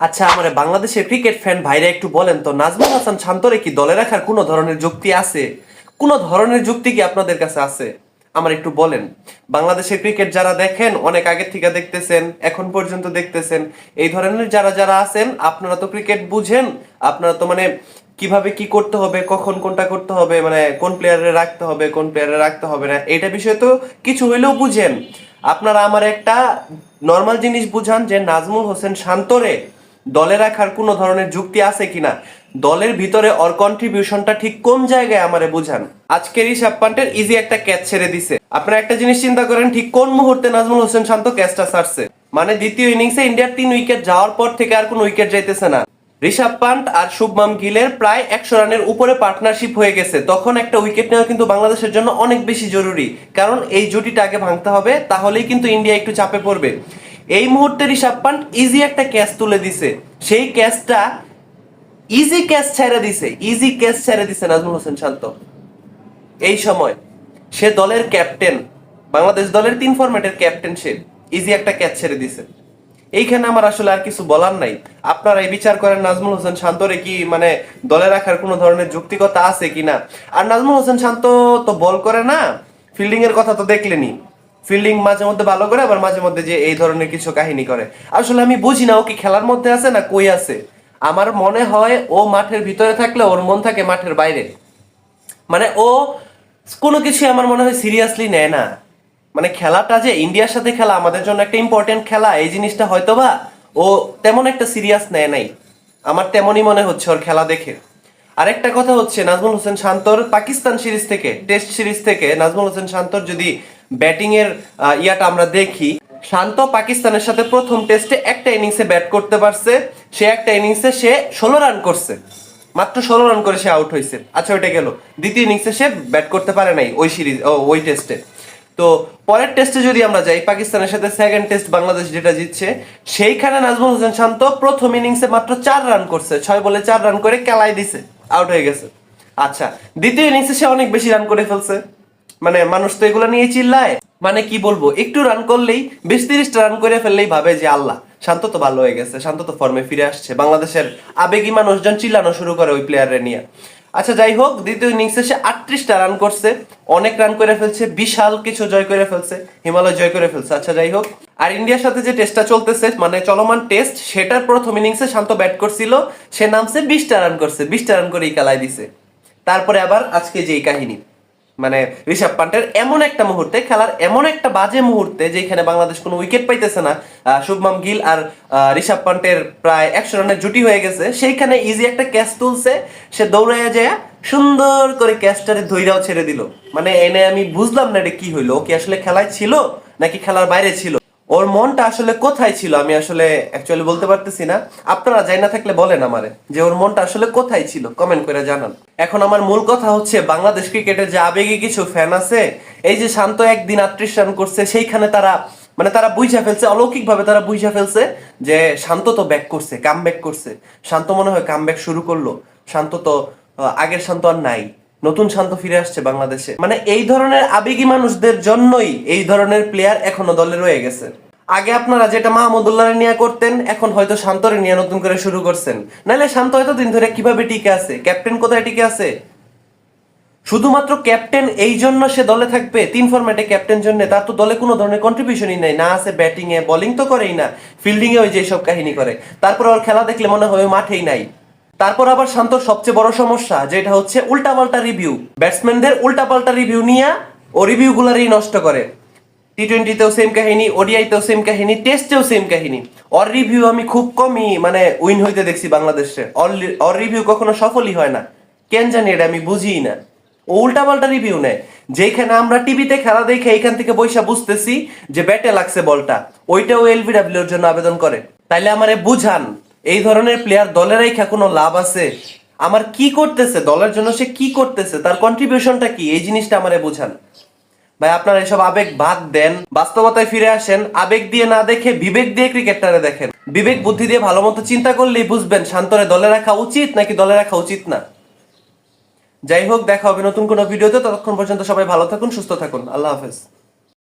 আচ্ছা আমার বাংলাদেশের ক্রিকেট ফ্যান ভাইরা একটু বলেন তো, নাজমুল হাসান শান্তরে কি দলে রাখার কোনো ধরনের যুক্তি আছে? কোনো ধরনের যুক্তি কি আপনাদের কাছে আছে? আমার একটু বলেন। বাংলাদেশের ক্রিকেট যারা দেখেন, অনেক আগে থেকে দেখতেছেন, এখন পর্যন্ত দেখতেছেন, এই ধরনের যারা যারা আছেন, আপনারা তো ক্রিকেট বুঝেন, আপনারা তো মানে কীভাবে কি করতে হবে, কখন কোনটা করতে হবে মানে কোন প্লেয়ারে রাখতে হবে, কোন প্লেয়ারে রাখতে হবে না এটা বিষয়ে তো কিছু হইলেও বুঝেন। আপনারা আমার একটা নর্মাল জিনিস বুঝান যে, নাজমুল হোসেন শান্তরে দলে রাখার কোনো ধরনের যুক্তি আছে কিনা? দলের ভিতরে ওর কন্ট্রিবিউশনটা ঠিক কোন জায়গায় আমারে বুঝান? আজকের ঋষভ পান্টের ইজি একটা ক্যাচ ছেড়ে দিছে। আপনারা একটা জিনিস চিন্তা করেন, ঠিক কোন মুহূর্তে নাজমুল হোসেন শান্ত ক্যাচটা ছাড়ছে? মানে দ্বিতীয় ইনিংসে ইন্ডিয়ার তিন উইকেট যাওয়ার পর থেকে আর কোনো উইকেট যাইতেছে না। ঋষভ পান্ট আর শুভমান গিলের প্রায় একশো রানের উপরে পার্টনারশিপ হয়ে গেছে। তখন একটা উইকেট নেওয়া কিন্তু বাংলাদেশের জন্য অনেক বেশি জরুরি। কারণ এই জুটিটা আগে ভাঙতে হবে, তাহলেই কিন্তু ইন্ডিয়া একটু চাপে পড়বে। এই মুহূর্তে ঋষভ পান্ট ইজি একটা ক্যাচ তুলে দিছে। সেই ক্যাচটা ইজি ক্যাচ ছেড়ে দিছে। ইজি ক্যাচ ছেড়ে দিছে নাজমুল হোসেন শান্ত। এই সময় সে দলের ক্যাপ্টেন বাংলাদেশ দলের তিন ফরম্যাটের ক্যাপ্টেন সে। ইজি একটা ক্যাচ ছেড়ে দিছে। এইখানে আমার আসলে আর কিছু বলার নাই। আপনারা এই বিচার করেন নাজমুল হোসেন শান্তরে কি মানে দলে রাখার কোনো ধরনের যুক্তিকতা আছে কিনা? আর নাজমুল হোসেন শান্ত তো বল করে না ফিল্ডিং এর কথা তো দেখলেনি ফিল্ডিং মাঝে মধ্যে ভালো করে, আবার মাঝে মধ্যে যে এই ধরনের কিছু কাহিনী করে। আসলে আমি বুঝি না ও কি খেলার মধ্যে আছে না কই আছে। আমার মনে হয় ও মাঠের ভিতরে থাকলে ওর মন থাকে মাঠের বাইরে। মানে ও কোনো কিছু আমার মনে হয় সিরিয়াসলি নেয় না। মানে খেলাটা যে ইন্ডিয়ার সাথে খেলা, আমাদের জন্য একটা ইম্পর্টেন্ট খেলা, এই জিনিসটা হয়তো বা ও তেমন একটা সিরিয়াস নেয় নাই। আমার তেমনই মনে হচ্ছে ওর খেলা দেখে। আরেকটা কথা হচ্ছে, নাজমুল হোসেন শান্তর পাকিস্তান সিরিজ থেকে টেস্ট সিরিজ থেকে, নাজমুল হোসেন শান্তর যদি ব্যাটিং এর ইয়াটা আমরা দেখি। শান্ত পাকিস্তানের সাথে প্রথম টেস্টে একটা ইনিংসে ব্যাট করতে পারছে। সে একটা ইনিংসে সে ষোলো রান করছে। মাত্র ষোলো রান করে সে আউট হয়েছে। আচ্ছা ওইটা গেল। দ্বিতীয় ইনিংসে সে ব্যাট করতে পারে নাই ওই সিরিজ ওই টেস্টে তো পরের টেস্টে যদি আমরা যাই, পাকিস্তানের সাথে সেকেন্ড টেস্ট বাংলাদেশ যেটা জিতছে, সেইখানে নাজমুল হোসেন শান্ত প্রথম ইনিংসে মাত্র চার রান করছে। ছয় বলে চার রান করে কেলাই দিছে। আউট হয়ে গেছে। আচ্ছা দ্বিতীয় ইনিংসে সে অনেক বেশি রান করে ফেলছে। মানে মানুষ তো এগুলো নিয়ে চিল্লায়। মানে কি বলব, একটু রান করলেই, বিশ তিরিশটা রান করে ফেললেই ভাবে যে আল্লাহ, শান্ত তো ভালো হয়ে গেছে, শান্ত তো ফর্মে ফিরে আসছে। বাংলাদেশের আবেগী মানুষজন চিল্লানো শুরু করে ওই প্লেয়ারে নিয়ে। আচ্ছা যাই হোক, দ্বিতীয় ইনিংসে সে আটত্রিশটা রান করছে, অনেক রান করে ফেলছে, বিশাল কিছু জয় করে ফেলছে, হিমালয় জয় করে ফেলছে। আচ্ছা যাই হোক, আর ইন্ডিয়ার সাথে যে টেস্টটা চলতেছে মানে চলমান টেস্ট সেটার প্রথম ইনিংসে শান্ত ব্যাট করছিল, সে নামছে বিশটা রান করছে, বিশটা রান করেই কালাই দিছে। তারপরে আবার আজকে যেই কাহিনী। মানে ঋষভ পান্টের এমন একটা মুহূর্তে, খেলার এমন একটা বাজে মুহূর্তে যেখানে বাংলাদেশ কোনো উইকেট পাইতেছে না শুভমাম গিল আর ঋষভ পান্টের প্রায় একশো রানের জুটি হয়ে গেছে। সেইখানে ইজি একটা ক্যাচ তুলছে, সে দৌড়াইয়া যায় সুন্দর করে ক্যাচটারে ধৈরাও ছেড়ে দিল। মানে এনে আমি বুঝলাম না এটা কি হইল, ও কি আসলে খেলায় ছিল, নাকি খেলার বাইরে ছিল? ওর মনটা আসলে কোথায় ছিল আমি আসলে অ্যাকচুয়ালি বলতে পারতেছি না। আপনারা যাই না থাকলে বলেন আমারে যে ওর মনটা আসলে কোথায় ছিল কমেন্ট করে জানান। এখন আমার মূল কথা হচ্ছে, বাংলাদেশ ক্রিকেটের যে আবেগে কিছু ফ্যান আছে, এই যে শান্ত একদিন আটত্রিশ রান করছে, সেইখানে তারা মানে তারা বুঝা ফেলছে অলৌকিক ভাবে তারা বুঝা ফেলছে যে শান্ত তো ব্যাক করছে কাম ব্যাক করছে। শান্ত মনে হয় কাম ব্যাক শুরু করল। শান্ত তো আগের শান্ত আর নাই। নতুন শান্ত ফিরে আসছে বাংলাদেশে। মানে এই ধরনের আবেগী মানুষদের জন্যই এই ধরনের প্লেয়ার এখনও দলে রয়ে গেছে। আগে আপনারা যেটা মাহমুদুল্লাহ নিয়ে করতেন, এখন হয়তো শান্তরে নিয়ে নতুন করে শুরু করছেন। নাহলে শান্ত হয়তো দিন ধরে কীভাবে টিকে আছে? ক্যাপ্টেন কোথায় টিকে আছে? শুধুমাত্র ক্যাপ্টেন এই জন্য সে দলে থাকবে? তিন ফরম্যাটে ক্যাপ্টেন জন্য? তার তো দলে কোনো ধরনের কন্ট্রিবিউশনই নাই। না আছে ব্যাটিং এ বোলিং তো করেই না। ফিল্ডিং এ ওই যে সব কাহিনী করে। তারপর ওর খেলা দেখলে মনে হয় মাঠেই নাই। তারপর আবার শান্তর সবচেয়ে বড় সমস্যা, যেটা হচ্ছে উল্টাপাল্টা রিভিউ ব্যাটসম্যানদের উল্টাপাল্টা রিভিউ নিয়ে ও রিভিউ গুলারই নষ্ট করে। টি টোয়েন্টিতেও সেম কাহিনী ওডিআইতেও সেম কাহিনী টেস্টেও সেম কাহিনী। অর রিভিউ আমি খুব কমই মানে উইন হইতে দেখছি বাংলাদেশে। অর রিভিউ কখনো সফলই হয় না। কেন জানি এটা আমি বুঝিই না। ও উল্টাপাল্টা রিভিউ নেয়। যেখানে আমরা টিভিতে খেলা দেখে এখান থেকে বৈশা বুঝতেছি যে ব্যাটে লাগছে বলটা। ওইটাও এলবিডাব্লিউ এর জন্য আবেদন করে। তাইলে আমারে বুঝান। এই ধরনের প্লেয়ার দলে রেখা কোনো লাভ আছে? আমার কি করতেছে? দলের জন্য সে কি করতেছে? তার কন্ট্রিবিউশনটা কি? এই জিনিসটা আমারে বুঝান। ভাই, আপনারা এসব আবেগ বাদ দেন, বাস্তবতায় ফিরে আসেন, আবেগ দিয়ে না দেখে বিবেক দিয়ে ক্রিকেটটারে দেখেন। বিবেক বুদ্ধি দিয়ে ভালো মতো চিন্তা করলেই বুঝবেন শান্তরে দলে রাখা উচিত নাকি দলে রাখা উচিত না। যাই হোক, দেখা হবে নতুন কোনো ভিডিওতে। ততক্ষণ পর্যন্ত সবাই ভালো থাকুন, সুস্থ থাকুন। আল্লাহ হাফেজ।